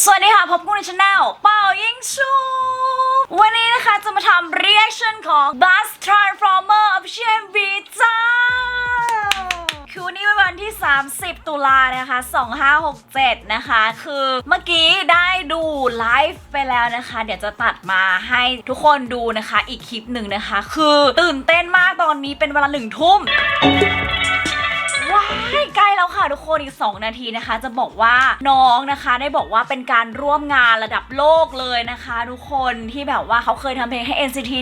สวัสดีค่ะ พบกันในช anel เป่ายิงชู วันนี้นะคะจะมาทำ reaction ของ Bus Transformer Official V จ้า คือวันนี้เป็นวันที่ 30 ตุลานะคะ 2567 นะคะ คือเมื่อกี้ได้ดูไลฟ์ไปแล้วนะคะ เดี๋ยวจะตัดมาให้ทุกคนดูนะคะ อีกคลิปหนึ่งนะคะ คือตื่นเต้นมากตอนนี้เป็นเวลาหนึ่งทุ่ม ว้ายใกล้แล้วค่ะทุกคนอีก 2 นาทีนะคะ จะบอกว่าน้องนะคะได้บอกว่าเป็นการร่วมงานระดับโลกเลยนะคะ ทุกคนที่แบบว่าเขาเคยทำเพลงให้ NCT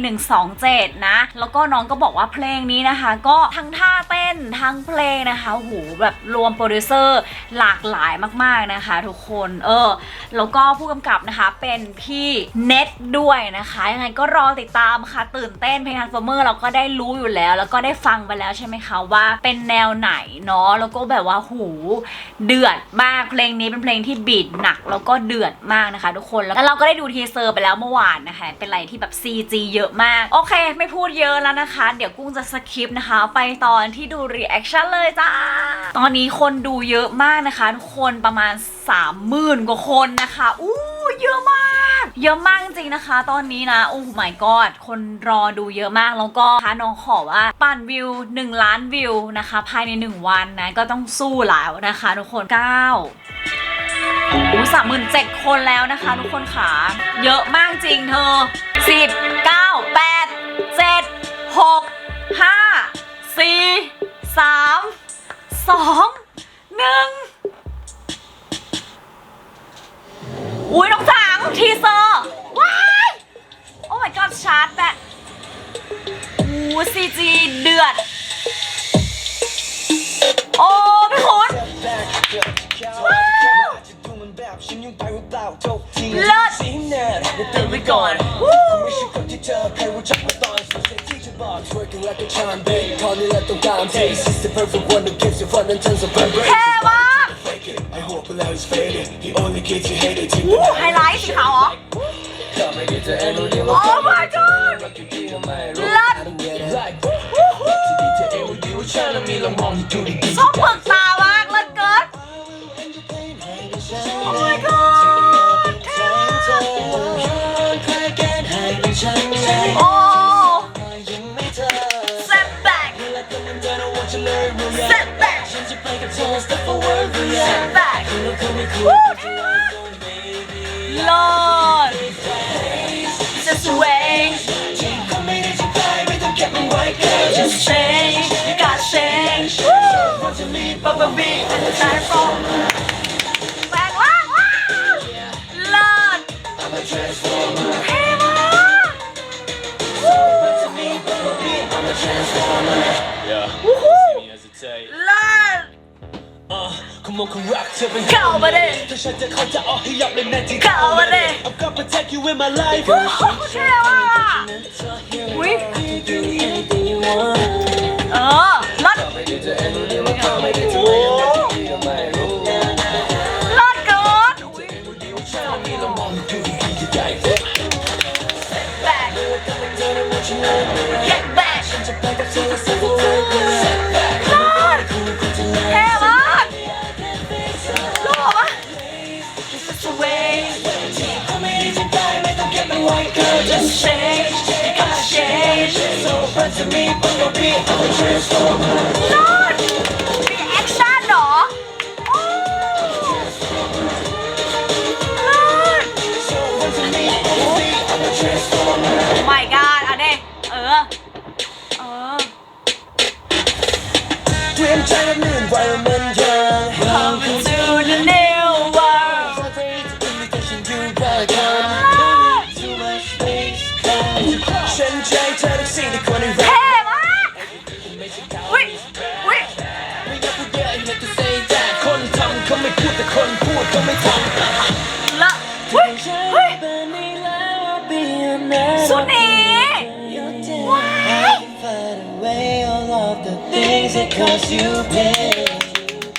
127 นะ แล้วก็น้องก็บอกว่าเพลงนี้นะคะ ก็ทั้งท่าเต้นทั้งเพลงนะคะโอ้โหแบบรวมโปรดิวเซอร์หลากหลายมากๆนะคะ ทุกคนเออแล้วก็ผู้กำกับนะคะเป็นพี่เน็ตด้วยนะคะยังไงก็รอติดตามค่ะตื่นเต้นเพลง Transformer เราก็ได้รู้อยู่แล้ว แล้วก็ได้ฟังไปแล้วใช่ไหมคะว่าเป็นแนวไหนเนาะแล้วก็แบบว่าหูเดือดมากเพลงนี้เป็นเพลงที่บีดหนักแล้วก็เดือดมากนะคะทุกคนแล้วเราก็ได้ดูทีเซอร์ไปแล้วเมื่อวานนะคะ เป็นอะไรที่แบบ CG เยอะมากโอเค ไม่พูดเยอะแล้วนะคะ เดี๋ยวกุ้งจะสคิปนะคะ ไปตอนที่ดูรีแอคชั่นเลยจ้าตอนนี้คนดูเยอะมากนะคะทุกคนประมาณ 30,000กว่าคนนะคะอู้เยอะมาก เยอะมากจริงนะคะ ตอนนี้นะ โอ้ my god คนรอดูเยอะมากแล้วก็คะน้องขอว่าปั่นวิว 1 ล้านวิวนะคะ ภายใน 1 วันนะ ก็ต้องสู้แล้วนะคะทุกคน 9อู้สามหมื่นเจ็ดคนแล้วนะคะ ทุกคนขาเยอะมากจริงเธอ10 9 8 7 ชอบเปลือกตามากเลิศเกิน โอ้ my god เท่มากโอ้ step back step back step back วู้เท่มากเลิศ just wait just change you gotta change woo Bubba beat and the time from แปลงร่างว้าวเลิศเท่มากวู้ Yeah วู้ฮู้ hesitate เลิศ Uh, come on, come rock to me. เข้ามาดิถ้าฉันจะเข้าจะเอาให้ยับเลยแน่จริงเข้ามาดิ I'm gonna protect you in my life วู้ฮู้เท่ม ลิศมีแอคชั่นเหรอโอ้เลิศ my god อะเด้เออเอ เ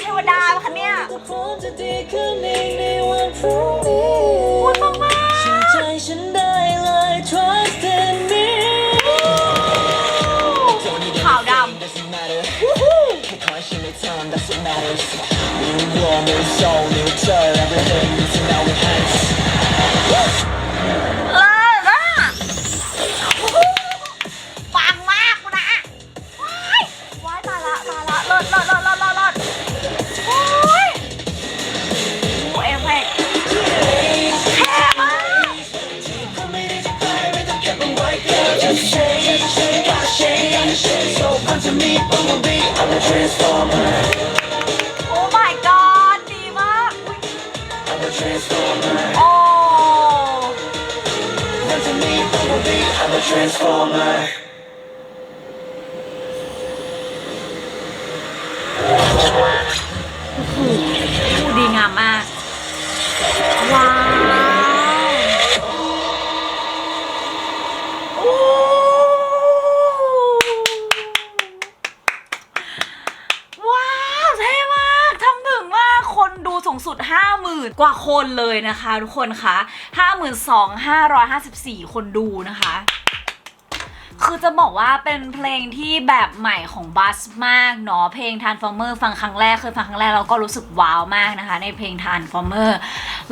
ทวดาปะคะเนี่ยพร้อมจะดีขึ้นเองในวันพรุ่งนี้พูดมากมากใจฉันได้เลย trust in me ขาวด doesn't matter แค่ขอให้ฉันได้ทำ that's what matters New war new soul new turn transformer ดูดีงามมาก ว้าว โอ้ว้าว เท่มาก ทำถึงมาก คนดูสูงสุด 50,000 กว่าคนเลยนะคะ ทุกคนคะ 52,554 คนดูนะคะ คือจะบอกว่าเป็นเพลงที่แบบใหม่ของบัสมากเนาะเพลง Transformer ฟังครั้งแรกเคยฟังครั้งแรกเราก็รู้สึกว้าวมากนะคะ ในเพลง Transformer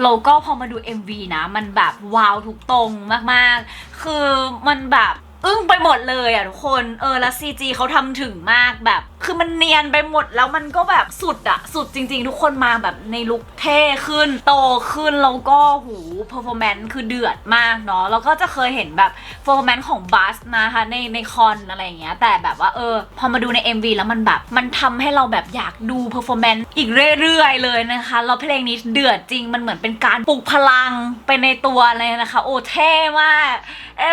เราก็พอมาดู MV นะมันแบบว้าวทุกตรงมากๆ คือมันแบบอึ้งไปหมดเลยอะทุกคนเออแล้ว CG เขาทำถึงมากแบบคือมันเนียนไปหมดแล้วมันก็แบบสุดอะสุดจริง ๆ ทุกคนมาแบบในลุคเท่ขึ้น โตขึ้น แล้วก็หูเพอร์ฟอร์แมนซ์คือเดือดมากเนาะแล้วก็จะเคยเห็นแบบเพอร์ฟอร์แมนซ์ของบัสนะคะในในคอนอะไรอย่างเงี้ย แต่แบบว่าเออ พอมาดูใน MV แล้วมันแบบ มันทำให้เราแบบอยากดูเพอร์ฟอร์แมนซ์อีกเรื่อยๆ เลยนะคะแล้วเพลงนี้เดือดจริงมันเหมือนเป็นการปลุกพลังไปในตัวเลยนะคะ โอ้เท่มาก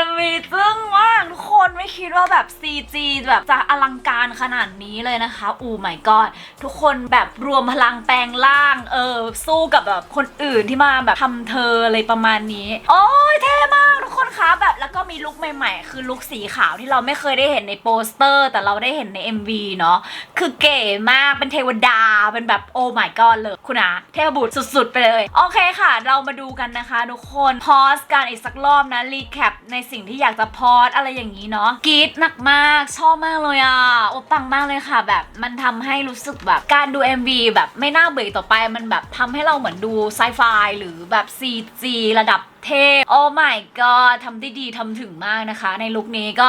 MV ซึ่งมากทุกคนไม่คิดว่าแบบ CG แบบจะอลังการขนาดนี้เลยนะคะอู้ my god ทุกคนแบบรวมพลังแปลงร่าง เออ สู้กับแบบคนอื่นที่มาแบบทำเธออะไรประมาณนี้ โอ้ยเท่มากทุกคนคะแบบแล้วก็มีลุคใหม่ๆ คือลุคสีขาวที่เราไม่เคยได้เห็นในโปสเตอร์ แต่เราได้เห็นใน MV เนาะคือเก๋มากเป็นเทวดาเป็นแบบโอ้ my god เลยคุณอาเทพบุตรสุดๆ ไปเลย โอเคค่ะ เรามาดูกันนะคะ ทุกคนพอสกันอีกสักรอบนะรีแคปในในสิ่งที่อยากจะพอสอะไรอย่างนี้เนาะกรีดหนักมากชอบมากเลยอะโอ้ปังมากเลยค่ะ แบบมันทำให้รู้สึกแบบการดู MV แบบไม่น่าเบื่อต่อไปมันแบบทำให้เราเหมือนดูไซไฟหรือแบบ CG ระดับ เทพ โอ้ my god ทำได้ดีทำถึงมากนะคะ ในลุคนี้ก็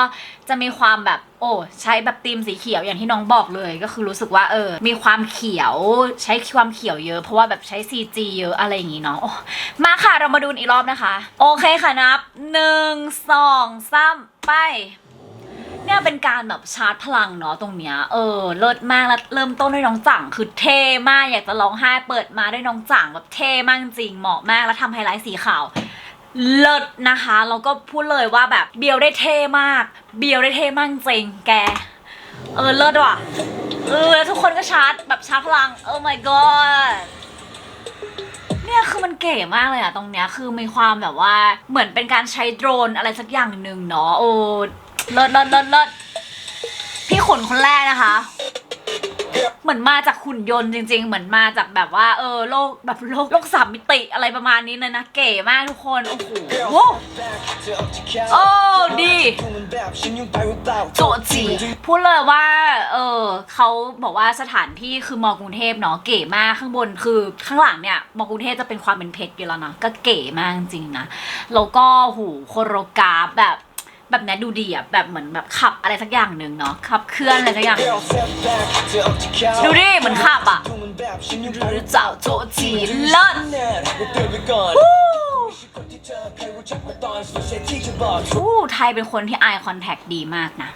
จะมีความแบบโอ้ใช้แบบธีมสีเขียวอย่างที่น้องบอกเลย ก็คือรู้สึกว่าเออ มีความเขียวใช้ความเขียวเยอะเพราะว่าแบบใช้ CG เยอะอะไรอย่างงี้เนาะมาค่ะเรามาดูอีกรอบนะคะ โอเคค่ะนับหนึ่งสองสามไปเนี่ยเป็นการแบบชาร์จพลังเนาะตรงเนี้ยเออเลิศมากแล้วเริ่มต้นด้วยน้องจังคือเท่มากอยากจะร้องไห้เปิดมาด้วยน้องจังแบบเท่มากจริงเหมาะมากแล้วทำไฮไลท์สีขาว เลิศนะคะแล้วก็พูดเลยว่าแบบเบียวได้เท่มาก เบียวได้เท่มากจริงแก เออเลิศว่ะเออแล้วทุกคนก็ชาร์จแบบชาร์จพลัง โอ้ my god เนี่ยคือมันเก๋มากเลยอะตรงเนี้ยคือมีความแบบว่าเหมือนเป็นการใช้โดรนอะไรสักอย่างหนึ่งเนาะโอ้เลิศเลิศเลิศเลิศพี่ขนคนแรกนะคะ เหมือนมาจากหุ่นยนต์จริง ๆ เหมือนมาจากแบบว่าเออโลกแบบโลกโลกสามมิติอะไรประมาณนี้เลยนะ เก๋มากทุกคน โอ้โหโว้โอ้ดีโจจีพูดเลยว่าเออเขาบอกว่าสถานที่คือมอกรุงเทพเนาะเก๋มากข้างบนคือข้างหลังเนี่ยมอกรุงเทพจะเป็นความเป็นเพชรอยู่แล้วนะก็เก๋มากจริงๆนะแล้วก็หูโคโรกราฟแบบ แบบเนี้ยดูดีอะแบบเหมือนแบบขับอะไรสักอย่างหนึ่งเนาะขับเคลื่อนอะไรสักอย่างหนึ่งดูดิเหมือนขับอะหรือเจ้าโจจีเลิศ อู้ไทยเป็นคนที่ eye contact ดีมากนะ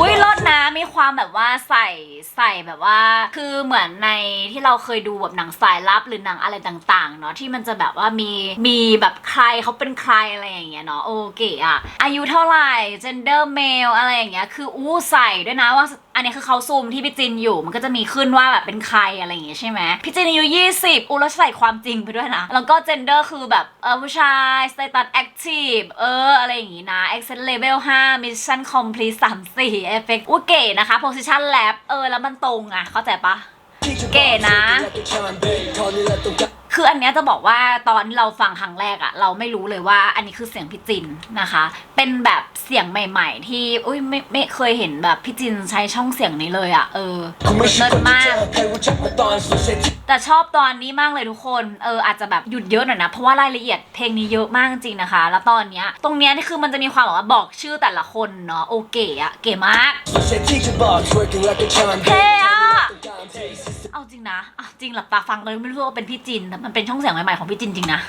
อุ้ยรถนะ มีความแบบว่าใส่ใส่แบบว่า คือเหมือนในที่เราเคยดูแบบหนังสายลับหรือหนังอะไรต่าง ๆ เนาะที่มันจะแบบว่ามีมีแบบใครเขาเป็นใครอะไรอย่างเงี้ยเนาะโอเคอะอายุเท่าไหร่ gender male อะไรอย่างเงี้ยคืออู้ใส่ด้วยนะว่าอันนี้คือเขาซูมที่พี่จินอยู่มันก็จะมีขึ้นว่าแบบเป็นใครอะไรอย่างเงี้ยใช่ไหมพี่จินอายุ20อู้แล้วใส่ความจริงไปด้วยนะ แล้วก็ gender คือแบบเออผู้ชาย status active เอออะไรอย่างงี้นะ accent level 5 mission complete 3 4 effect อู้เก๋นะคะ position lab เออแล้วมันตรงอะเข้าใจปะเก๋นะ คืออันเนี้ยจะบอกว่าตอนที่เราฟังครั้งแรกอะเราไม่รู้เลยว่าอันนี้คือเสียงพี่จินนะคะ เป็นแบบเสียงใหม่ ๆ ที่อุ้ยไม่ไม่เคยเห็นแบบพี่จินใช้ช่องเสียงนี้เลยอะเออเลิศมาก แต่ชอบตอนนี้มากเลยทุกคนเอออาจจะแบบหยุดเยอะหน่อยนะ เพราะว่ารายละเอียดเพลงนี้เยอะมากจริงนะคะ แล้วตอนเนี้ยตรงเนี้ยนี่คือมันจะมีความแบบว่าบอกชื่อแต่ละคนเนาะโอเคอะเก๋มากเท่อะ เอาจริงนะอะจริงหลับตาฟังเลยไม่รู้ว่าเป็นพี่จินแต่มันเป็นช่องเสียงใหม่ๆของพี่จินจริงนะ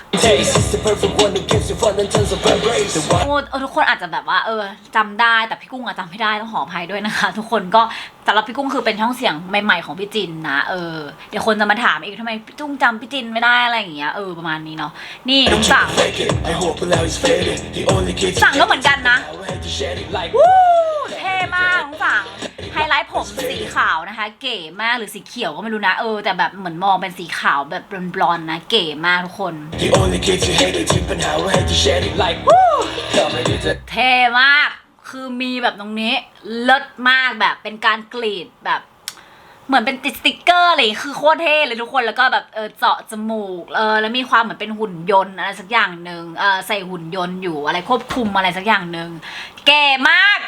โอ้เออทุกคนอาจจะแบบว่าเออจำได้แต่พี่กุ้งอะจำไม่ได้ต้องขออภัยด้วยนะคะ ทุกคนก็สำหรับพี่กุ้งคือเป็นช่องเสียงใหม่ ๆของพี่จินนะเออเดี๋ยวคนจะมาถามอีกทำไมพี่กุ้งจำพี่จินไม่ได้อะไรอย่างเงี้ยเออประมาณนี้เนาะนี่น้องสั่งสั่งก็เหมือนกันนะ I มากน้องสั่งไฮไลท์ผมสีขาวนะคะ เก๋มากหรือสีเขียวก็ไม่รู้นะเออแต่แบบเหมือนมองเป็นสีขาวแบบบลอนๆนะ เก๋มากทุกคน He only gets you hated. Deep and I would hate to shed it like Come and get เท่มากคือมีแบบตรงนี้เลิศมากแบบเป็นการกรีดแบบ เหมือนเป็นติดสติกเกอร์อะไรอย่างงี้คือโคตรเท่เลยทุกคนแล้วก็แบบเออเจาะจมูกเออแล้วมีความเหมือนเป็นหุ่นยนต์อะไรสักอย่างหนึ่งเออใส่หุ่นยนต์อยู่อะไรควบคุมอะไรสักอย่างหนึ่งเก๋มาก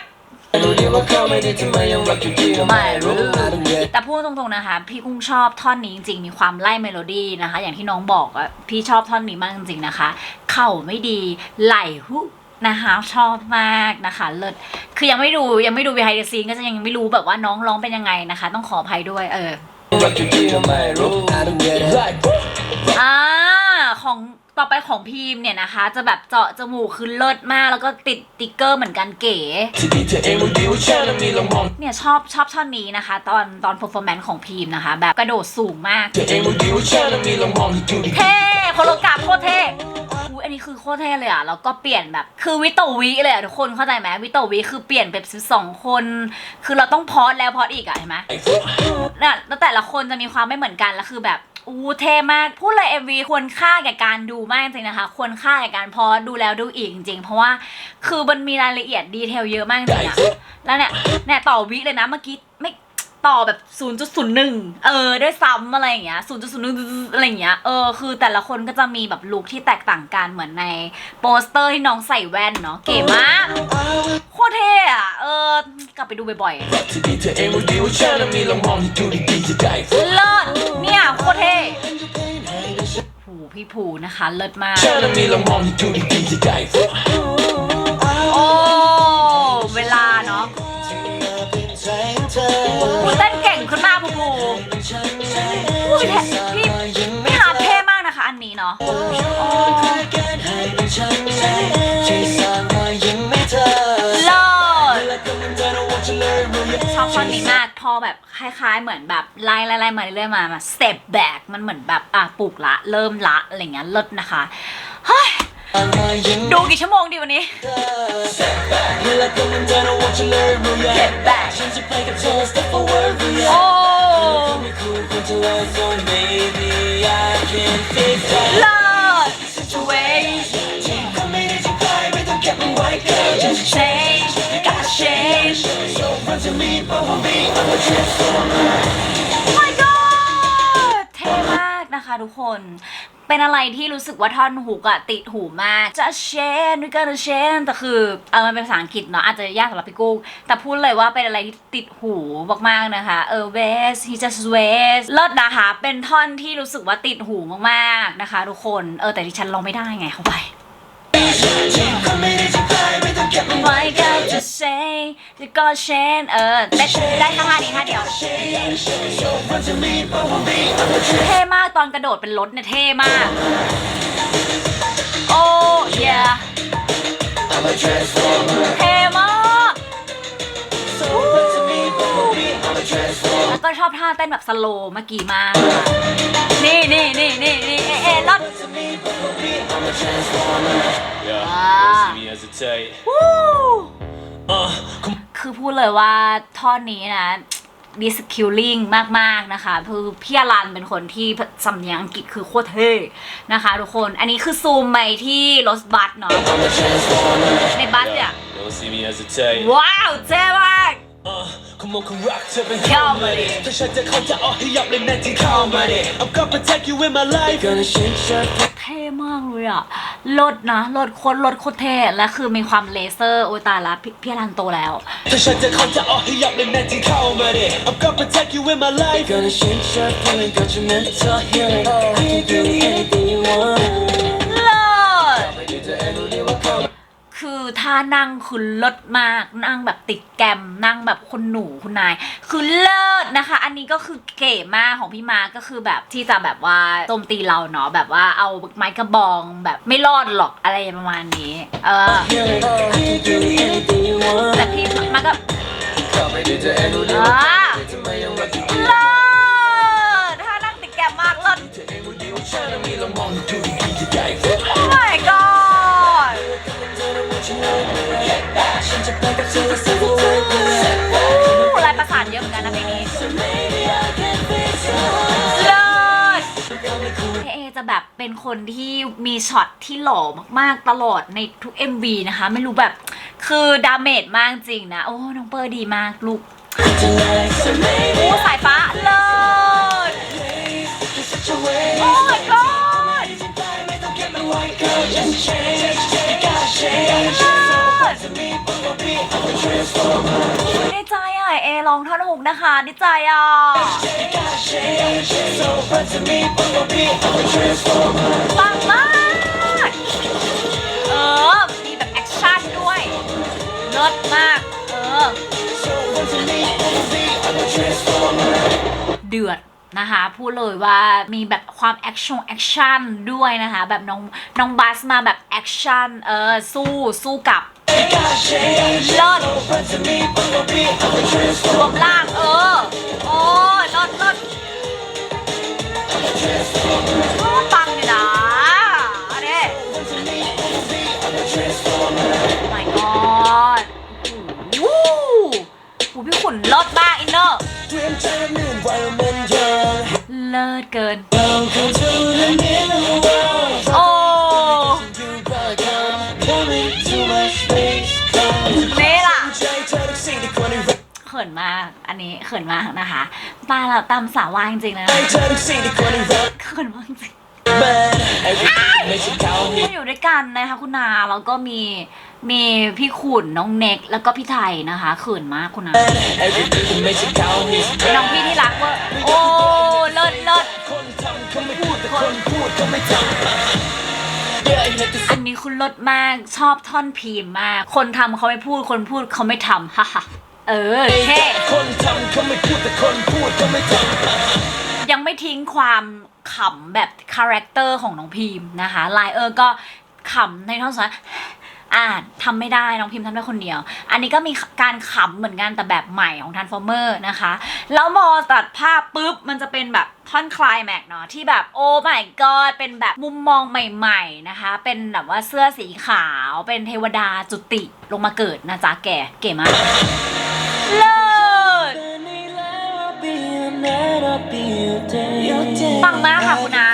I know they were coming into my own rock you deal my room. I don't get แต่พูดตรงๆนะคะ พี่กุ้งชอบท่อนนี้จริงๆ มีความไล่เมโลดี้นะคะ อย่างที่น้องบอกอะพี่ชอบท่อนนี้มากจริงๆนะคะ เข่าไม่ดีไหลหุนะคะชอบมากนะคะเลิศคือยังไม่ดูยังไม่ดู behind the scene ก็จะยังไม่รู้แบบว่าน้องร้องเป็นยังไงนะคะ ต้องขออภัยด้วยเออ rock you deal my room. I don't get it like อ่าของ ต่อไปของพีมเนี่ยนะคะ จะแบบเจาะจมูกคือเลิศมากแล้วก็ติดติ๊กเกอร์เหมือนกันเก๋ที่ดีเธอเองมันดีว่าฉันมีลองมองเนี่ยชอบชอบท่อนนี้นะคะ ตอนตอน performance ของพีมนะคะ แบบกระโดดสูงมากเธอเองมันดีว่าฉันมีลองมองที่ดูดีเท่โคโลกราฟโคตรเท่อุ๊ยอันนี้คือโคตรเท่เลยอะ แล้วก็เปลี่ยนแบบคือวิโตวิเลยอะทุกคนเข้าใจไหมวิโตวิคือเปลี่ยนแบบสิบสองคน คือเราต้องพอดแล้วพอดอีกอะเห็นไหมน่ะแล้วแต่ละคนจะมีความไม่เหมือนกันแล้วคือแบบ อู้เท่มาก พูดเลย MV ควรค่าแก่การดูมากจริงๆนะคะ ควรค่าแก่การพอดูแล้วดูอีกจริงๆ เพราะว่าคือมันมีรายละเอียดดีเทลเยอะมากจริงๆอะแล้วเนี่ยเนี่ยต่อวิเลยนะเมื่อกี้ไม่ ต่อแบบ 0.01 เออด้วยซ้ำอะไรอย่างเงี้ย 0.01 อะไรอย่างเงี้ย เออ คือแต่ละคนก็จะมีแบบลุคที่แตกต่างกันเหมือนในโปสเตอร์ที่น้องใส่แว่นเนาะ เก๋มาก โคตรเท่อะเออ กลับไปดูบ่อยที่ดีเธอเองมันดีว่าฉันมีลองมองที่ดูดีจะได้ๆเลิศเนี่ยโคตรเท่ผูพี่ผูนะคะ เลิศมาก ฉันมีลองมองที่ดูดีจะได้ โอ้ เวลาเนาะ ผูเต้นเก่งขึ้นมากผูผูผูพี่เท่พี่พี่ฮาร์ดเท่มากนะคะ อันนี้เนาะเลิศชอบท่อนนี้มากพอแบบคล้ายๆ เหมือนแบบไล่ไล่ไล่มาเรื่อยๆมามา step back มันเหมือนแบบอะปลูกละ เริ่มละอะไรเงี้ยเลิศนะคะเฮ้ย ดูกี่ชั่วโมงดีวันนี้โอ้เลิศ situation change gotta change my god เท่มาก นะคะทุกคน เป็นอะไรที่รู้สึกว่าท่อนหูกอะติดหูมาก จะเชนวิก t เชนแต่คือเออมันเป็นภาษาอังกฤษเนาะอาจจะยากสำหรับพี่กุ้งแต่พูดเลยว่าเป็นอะไรที่ติดหูมากๆนะคะเออเวส he just West เลิศนะคะเป็นท่อนที่รู้สึกว่าติดหูมากๆนะคะ ทุกคนเออแต่ดิฉันร้องไม่ได้ไงเข้าไป Why got to say จะก็เชนเออได้ได้ท่านี้ท่าเดียว เท่มากตอนกระโดดเป็นรถเนี่ยเท่มาก โอ้ยเท่มาก แล้วก็ชอบท่าเต้นแบบสโลว์เมื่อกี้มากนี่นี่นี่นี่นี่เอเอรถ Yeah, Ah. see me hesitate. วู้ Uh, come คือพูดเลยว่าท่อนนี้นะดิสคิลลิงมาก ๆ นะคะ คือพี่อรันเป็นคนที่สำเนียงอังกฤษคือโคตรเท่นะคะ ทุกคนอันนี้คือซูมไปที่รถบัสเนาะในบัสเนี่ย don't see me hesitate. ว้าวเท่มาก Uh, come on, come rock to me. Come on. ถ้าฉันจะเข้าจะเอาให้ยับเลยแน่จริงเข้ามาดิ I'm gonna protect you in my life Gonna shake shake เท่มากเลยอะรถนะรถโคตรรถโคตรเท่และคือมีความเลเซอร์โอ้ยตายละพี่พี่อรันโตแล้วถ้าฉันจะเข้าจะเอาให้ยับเลยแน่จริงเข้ามาดิ I'm gonna protect you in my life Gonna shake shake feeling got your mental healing I can do anything you want ทท่านั่งคือเลิศมาก นั่งแบบติดแกมนั่งแบบคนหนูคุณนาย คือเลิศนะคะ อันนี้ก็คือเก๋มากของพี่มาก็คือแบบที่จะแบบว่าโจมตีเราเนาะแบบว่าเอาไม้กระบองแบบไม่รอดหรอกอะไรประมาณนี้ เออแต่พี่มาก็ Come and do it, อ่ ลายประสานเยอะเหมือนกันนะเพลงนี้เลิศเอเอจะแบบเป็นคนที่มีช็อตที่หล่อมากๆตลอดในทุก MV นะคะ ไม่รู้แบบคือดาเมจมากจริงนะ โอ้ น้องเปอร์ดีมากลูกโอ้สายฟ้าเลิศ ดีใจอะเอลองท่อนฮุกนะคะดีใจอะ ปังมาก เออ มีแบบแอคชั่นด้วยเลิศมาก เออ เดือดนะคะพูดเลยว่ามีแบบความแอคชั่นแอคชั่นด้วยนะคะ แบบน้องน้องบัสมาแบบแอคชั่นเออสู้สู้กับ เลิศรวมล่าง เออ โอ้ยเลิศเลิศโอ้ปังอยู่นะอันนี้ my god โอ้โหโอ้พี่ขุนเลิศมากอินเนอร์ เลิศเกิน อันนี้เขินมากนะคะตาเราตามสาววายจริงๆนะเขินมากจริงมาอยู่ด้วยกันนะคะคุณนาแล้วก็มีมีพี่ขุนน้องเน็กแล้วก็พี่ไทยนะคะเขินมากคุณนาน้องพี่ที่รักเว่าโอ้เลิศเลิศอันนี้คุณเลิศมากชอบท่อนพีมมาก คนทำเขาไม่พูดคนพูดเขาไม่ทำฮ่าฮ่า เออเท่คนทำเขาไม่พูดแต่คนพูดเขาไม่ทำยังไม่ทิ้งความขำแบบคาแรคเตอร์ของน้องพิมพ์นะคะไลเออร์ก็ขำในท่อนสุดท้ายอ่านทำไม่ได้น้องพิมพ์ทำได้คนเดียว อันนี้ก็มีการขำเหมือนกันแต่แบบใหม่ของ Transformer นะคะ แล้วมอตัดภาพปุ๊บ มันจะเป็นแบบท่อนคลายแม็กเนาะที่แบบโอ้ my god เป็นแบบมุมมองใหม่ๆนะคะ เป็นแบบว่าเสื้อสีขาว เป็นเทวดาจุติลงมาเกิดนะจ๊ะแก่เก๋มาก เลิศปังมากค่ะคุณนา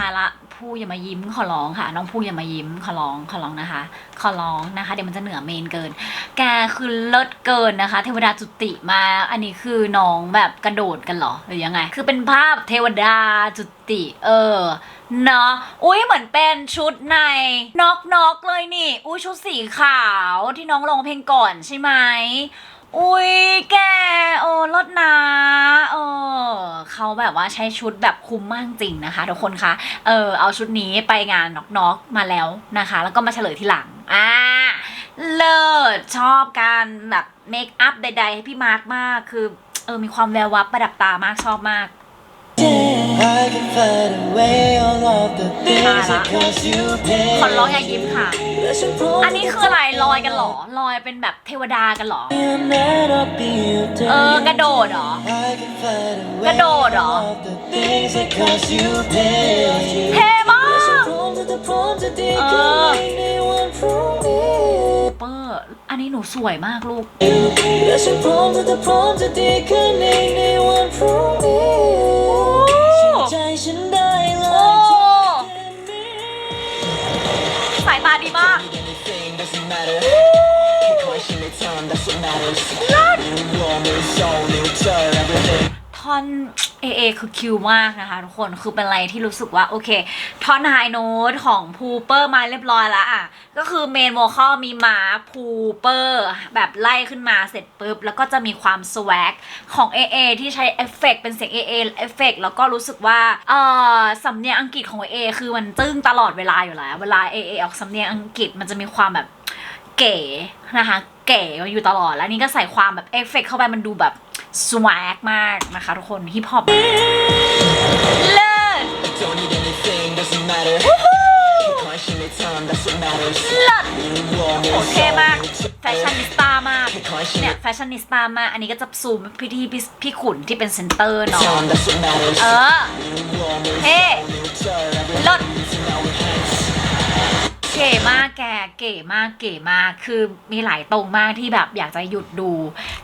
มาละผู้อย่ามายิ้มขอร้องค่ะ น้องผู้อย่ามายิ้มขอร้องขอร้องนะคะ ขอร้องนะคะ เดี๋ยวมันจะเหนือเมนเกิน แกคือเลิศเกินนะคะ เทวดาจุติมา อันนี้คือน้องแบบกระโดดกันเหรอหรือยังไง คือเป็นภาพเทวดาจุติ เออ เนาะอุ้ยเหมือนเป็นชุดในนอกนอกเลยนี่ อุ้ยชุดสีขาวที่น้องร้องเพลงก่อนใช่ไหมอุ้ยแกโอ้ลดนะเออเขาแบบว่าใช้ชุดแบบคุ้มมากจริงนะคะทุกคนคะเออเอาชุดนี้ไปงานน็อกๆมาแล้วนะคะ แล้วก็มาเฉลยทีหลังอ่าเลิศชอบการแบบเมคอัพใดๆให้พี่มาร์คมากคือเออมีความแวววับประดับตามากชอบมาก ขอร้องอย่ายิ้มค่ะ อันนี้คืออะไรลอยกันเหรอลอยเป็นแบบเทวดากันเหรอ เออกระโดดเหรอ กระโดดเหรอ เท่มากเออเปอร์อันนี้หนูสวยมากลูก และฉันพร้อมจะพร้อมจะดีขึ้นเองในวันพรุ่งนี้ ใจฉันได้เลโอ้ ยสายตาดีมาก Anything ท่อน AA คือคิวมากนะคะทุกคนคือเป็นอะไรที่รู้สึกว่า โอเค ท่อนไฮโน้ตของพูเปอร์มาเรียบร้อยแล้วอะ ก็คือเมนโวคอลมีมาพูเปอร์แบบไล่ขึ้นมาเสร็จปุ๊บ แล้วก็จะมีความสว g ของ AA ที่ใช้เอฟเฟกต์เป็นเสียง AA เอฟเฟกต์แล้วก็รู้สึกว่าเออสำเนียงอังกฤษของ AA คือมันตึ้งตลอดเวลาอยู่แล้ว เวลา AA ออกสำเนียงอังกฤษมันจะมีความแบบ เก๋นะคะ เก๋อยู่ตลอดแล้วนี่ก็ใส่ความแบบเอฟเฟกต์เข้าไปมันดูแบบสว g มากนะคะทุกคนฮิปฮอปเลิศ Don't need anything, doesn't matter. Caution the time, that's what matters. เลิศ You want me โห to เท่มาก solve แฟชั่นนิสต้ามากเนี่ยแฟชั่นนิสต้ามากอันนี้ก็จะซูมพี่ที่พี่พี่ขุนที่เป็นเซนเตอร์เนาะ Time, that's what matters. เออ You want me to เท่ turn every เลิศ ก๋มากแกเก๋มากเก๋มากคือมีหลายตรงมากที่แบบอยากจะหยุดดู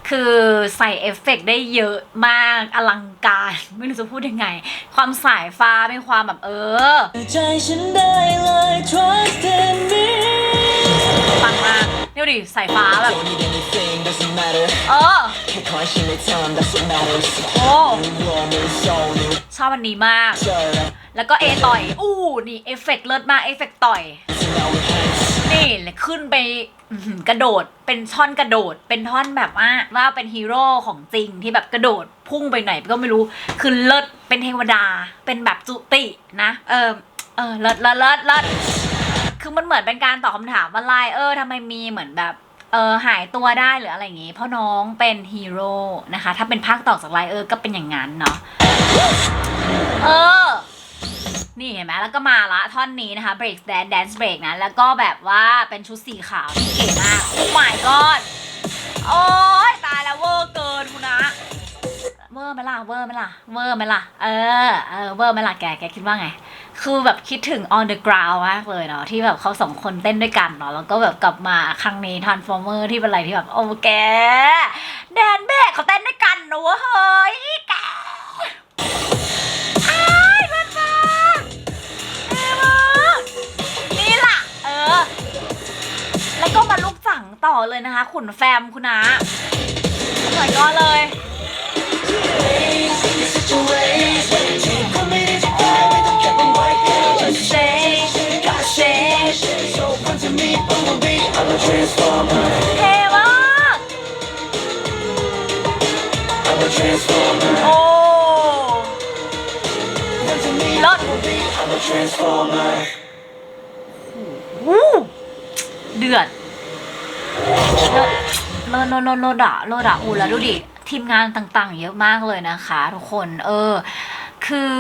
คือใส่เอฟเฟกต์ได้เยอะมากอลังการ ไม่รู้จะพูดยังไง ความสายฟ้ามีความแบบเออใจฉันได้เลย trust in me ปังมากเดี๋ยวดิสายฟ้าแบบ Don't need anything, doesn't matter. เออ โอ้ชอบอันนี้มาก แล้วก็เอต่อย อู้ นี่เอฟเฟกต์เลิศมาก เอฟเฟกต์ต่อย นี่เลยขึ้นไปกระโดด เป็นท่อนกระโดด เป็นท่อนแบบว่าว่าเป็นฮีโร่ของจริงที่แบบกระโดดพุ่งไปไหนก็ไม่รู้ คือเลิศ เป็นเทวดา เป็นแบบจุตินะ เออ เออ เลิศเลิศเลิศเลิศคือมันเหมือนเป็นการตอบคำถามว่าไลเออทำไมมีเหมือนแบบ เออหายตัวได้หรืออะไรอย่างงี้ เพราะน้องเป็นฮีโร่นะคะ ถ้าเป็นภาคต่อจากไลเออก็เป็นอย่างนั้นเนาะเออ นี่เห็นไหมแล้วก็มาละท่อนนี้นะคะ break dance dance break นะ แล้วก็แบบว่าเป็นชุดสีขาวที่เก๋มาก โอ้ my god โอ้ยตายแล้วเวอร์เกินคุณนะเวอร์ไหมล่ะเวอร์ไหมล่ะเวอร์ไหมล่ะเออเออเวอร์ไหมล่ะแกแกคิดว่าไง คือแบบคิดถึง on the ground มากเลยเนาะที่แบบเขาสองคนเต้นด้วยกันเนาะแล้วก็แบบกลับมาครั้งนี้ transformer ที่เป็นอะไรที่แบบโอ้แกแดนเบกเขาเต้นด้วยกันนะเว้ยเฮ้ยแกอ้ายเลิศมากเท่มากนี่ล่ะเออแล้วก็มาลูกจังต่อเลยนะคะ ขุนแฟมคุณนะสวยก็เลย เท่มาก โอ้ เลิศวู้เดือดเลิศเลิศเลิศเลิศเลิศอะเลิศอะอูแล้วดูดิ ทีมงานต่างๆ เยอะมากเลยนะคะ ทุกคน เออ คือ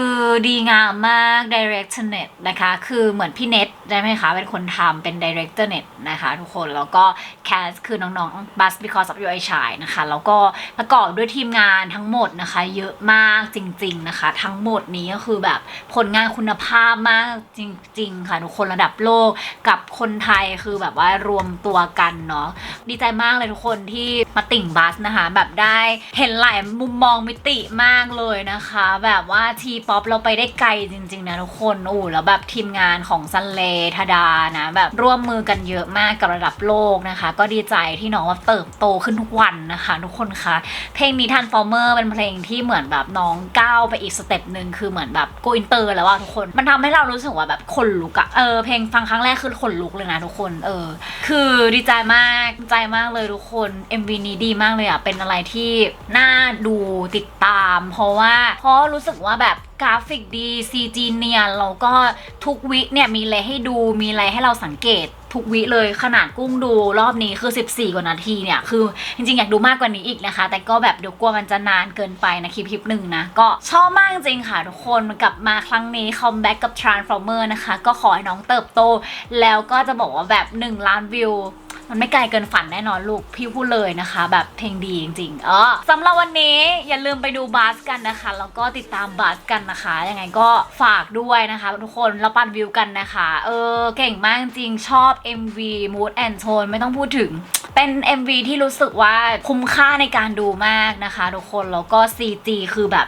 ดีงามมาก Director Net นะคะ คือเหมือนพี่เน็ตได้ไหมคะ เป็นคนทำเป็น Director Net นะคะทุกคน แล้วก็แคสคือน้องๆ Bus Because of You I Shine นะคะ แล้วก็ประกอบด้วยทีมงานทั้งหมดนะคะ เยอะมากจริง ๆนะคะ ทั้งหมดนี้ก็คือแบบผลงานคุณภาพมากจริง ๆ ค่ะ ทุกคนระดับโลกกับคนไทยคือแบบว่ารวมตัวกันเนาะ ดีใจมากเลยทุกคนที่มาติ่งบัสนะคะ แบบได้เห็นหลายมุมมองมิติมากเลยนะคะ แบบว่าทีป๊อปเราไปได้ไกลจริง ๆ นะทุกคนโอ้แล้วแบบทีมงานของซันเลทดานะ แบบร่วมมือกันเยอะมากกับระดับโลกนะคะ ก็ดีใจที่น้องว่าเติบโตขึ้นทุกวันนะคะ ทุกคนคะเพลงนี้ทันฟอร์เมอร์เป็นเพลงที่เหมือนแบบน้องก้าวไปอีกสเต็ปหนึ่งคือเหมือนแบบโกอินเตอร์แล้วว่าทุกคนมันทำให้เรารู้สึกว่าแบบขนลุกอะเออเพลงฟังครั้งแรกคือขนลุกเลยนะทุกคนเออ คือดีใจมากใจมากเลยทุกคน MV นี้ดีมากเลยอะเป็นอะไรที่น่าดูติดตาม เพราะว่าเพราะรู้สึกว่าแบบกราฟิกดี CG เนียนแล้วก็ทุกวิเนี่ยมีอะไรให้ดูมีอะไรให้เราสังเกตทุกวิเลยขนาดกุ้งดูรอบนี้คือ 14 กว่านาทีเนี่ยคือจริงๆ อยากดูมากกว่านี้อีกนะคะ แต่ก็แบบเดี๋ยวกลัวมันจะนานเกินไปนะคลิปคลิปหนึ่งนะ ก็ชอบมากจริงค่ะทุกคนกลับมาครั้งนี้คัมแบ็กกับ Transformer นะคะ ก็ขอให้น้องเติบโต แล้วก็จะบอกว่าแบบ 1 ล้านวิว มันไม่ไกลเกินฝันแน่นอนลูกพี่พูดเลยนะคะ แบบเพลงดีจริงๆเออสำหรับวันนี้อย่าลืมไปดูบัสกันนะคะ แล้วก็ติดตามบัสกันนะคะยังไงก็ฝากด้วยนะคะ ทุกคนเราปั่นวิวกันนะคะ เออเก่งมากจริงชอบ MV Mood and Tone ไม่ต้องพูดถึง เป็น MV ที่รู้สึกว่าคุ้มค่าในการดูมากนะคะ ทุกคนแล้วก็ CG คือแบบ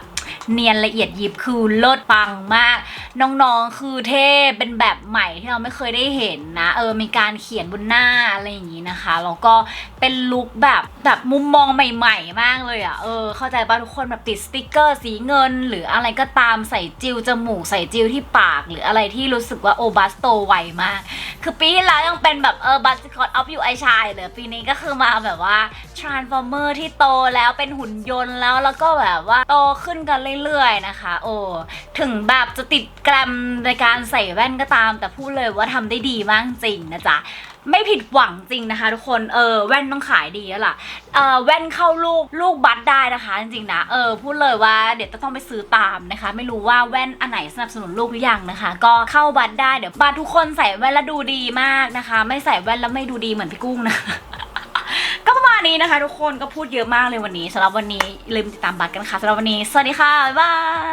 เนียนละเอียดยิบคือเลิศปังมาก น้องๆคือเท่เป็นแบบใหม่ที่เราไม่เคยได้เห็นนะ เออมีการเขียนบนหน้าอะไรอย่างนี้นะคะแล้วก็เป็นลุคแบบแบบมุมมองใหม่ ๆ มากเลยอะ่ะเออเข้าใจป่ะทุกคนแบบติดสติกเกอร์สีเงิน หรืออะไรก็ตามใส่จิวจมูกใส่จิวที่ปาก หรืออะไรที่รู้สึกว่าโอบัสโตไวมาก คือปีที่แล้วยังเป็นแบบเออบัสคอตออฟยูไอชายเลยปีนี้ก็คือมาแบบว่า transformer ที่โตแล้วเป็นหุ่นยนต์แล้วแล้วก็แบบว่าโตขึ้นกันเรื่อยๆนะคะ โอ้ถึงแบบจะติดแกรมในการใส่แว่นก็ตาม แต่พูดเลยว่าทำได้ดีมากจริงนะจ๊ะไม่ผิดหวังจริงนะคะ ทุกคน เออแว่นต้องขายดีแล้วล่ะ เออแว่นเข้าลูกลูกบัตได้นะคะ จริงๆนะ เออพูดเลยว่าเดี๋ยวจะต้องไปซื้อตามนะคะ ไม่รู้ว่าแว่นอันไหนสนับสนุนลูกหรือยังนะคะ ก็เข้าบัตได้เดี๋ยวบัตทุกคนใส่แว่นแล้วดูดีมากนะคะ ไม่ใส่แว่นแล้วไม่ดูดีเหมือนพี่กุ้งนะ ก็ประมาณนี้นะคะ ทุกคนก็พูดเยอะมากเลยวันนี้สำหรับวันนี้ลืมติดตามบัตรกันค่ะสำหรับวันนี้สวัสดีค่ะบ๊ายบาย